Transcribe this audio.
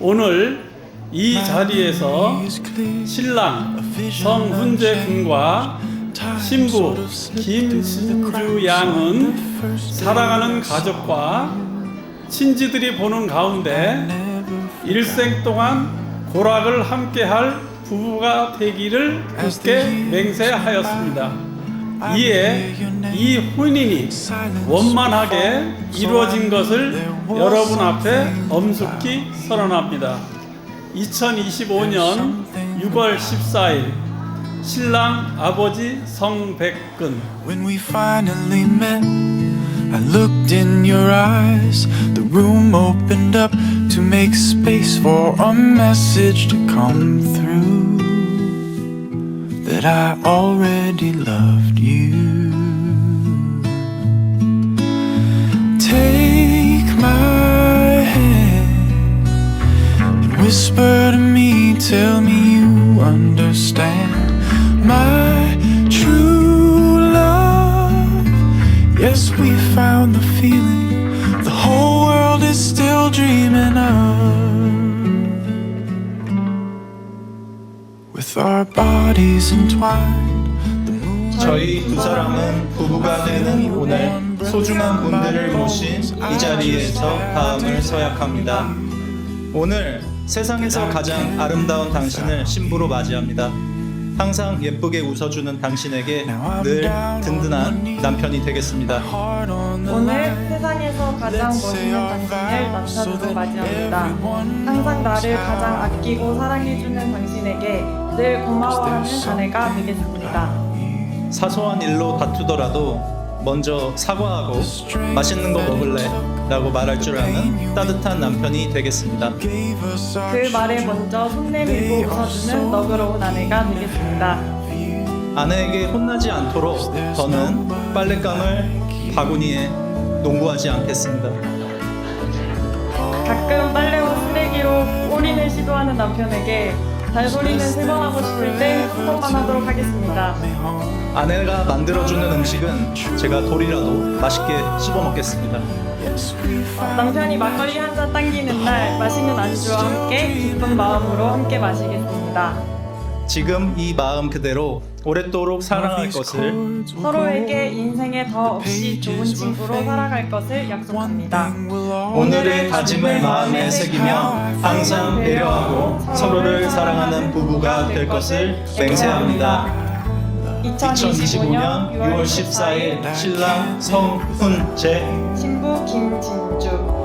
오늘 이 자리에서 신랑 성훈재 군과 신부 김신주 양은 사랑하는 가족과 친지들이 보는 가운데 일생 동안 고락을 함께할 부부가 되기를 굳게 맹세하였습니다. 이에 이 혼인이 원만하게 이루어진 것을 여러분 앞에 엄숙히 선언합니다. 2025년 6월 14일 신랑 아버지 성백근 I looked in your eyes. The room opened up to make space for a message to come through. I already loved you. Take my hand and whisper to me, tell me you understand my true love. Yes, we found the feeling the whole world is still dreaming of. With our bodies entwined, the moon. 저희 두 사람은 부부가 되는 오늘 소중한 분들을 모신 이 자리에서 다음을 서약합니다. 오늘 세상에서 가장 아름다운 당신을 신부로 맞이합니다. 항상 예쁘게 웃어주는 당신에게 늘 든든한 남편이 되겠습니다. 오늘 세상에서 가장 멋있는 당신을 남편으로 맞이합니다. 항상 나를 가장 아끼고 사랑해주는 당신에게 늘 고마워하는 아내가 되겠습니다. 사소한 일로 다투더라도 먼저 사과하고 맛있는 거 먹을래? 라고 말할 줄 아는 따뜻한 남편이 되겠습니다. 그 말에 먼저 손 내밀고 웃어주는 너그러운 아내가 되겠습니다. 아내에게 혼나지 않도록 저는 빨랫감을 바구니에 농구하지 않겠습니다. 가끔 빨래옷 쓰레기로 꼬리를 시도하는 남편에게 잔소리는 세 번 하고 싶을 때 한 번만 하도록 하겠습니다. 아내가 만들어주는 음식은 제가 돌이라도 맛있게 씹어 먹겠습니다. 남편이 막걸리 한 잔 당기는 날 맛있는 안주와 함께 기쁜 마음으로 함께 마시겠습니다. 지금 이 마음 그대로 오랫도록 사랑할 것을 서로에게 인생에 더 없이 좋은 친구로 살아갈 것을 약속합니다. 오늘의 다짐을 마음에 새기며 항상 배려하고 서로를 사랑하는 부부가 될 것을 맹세합니다. 2025년 6월 14일 신랑 성훈재. 신부 김진주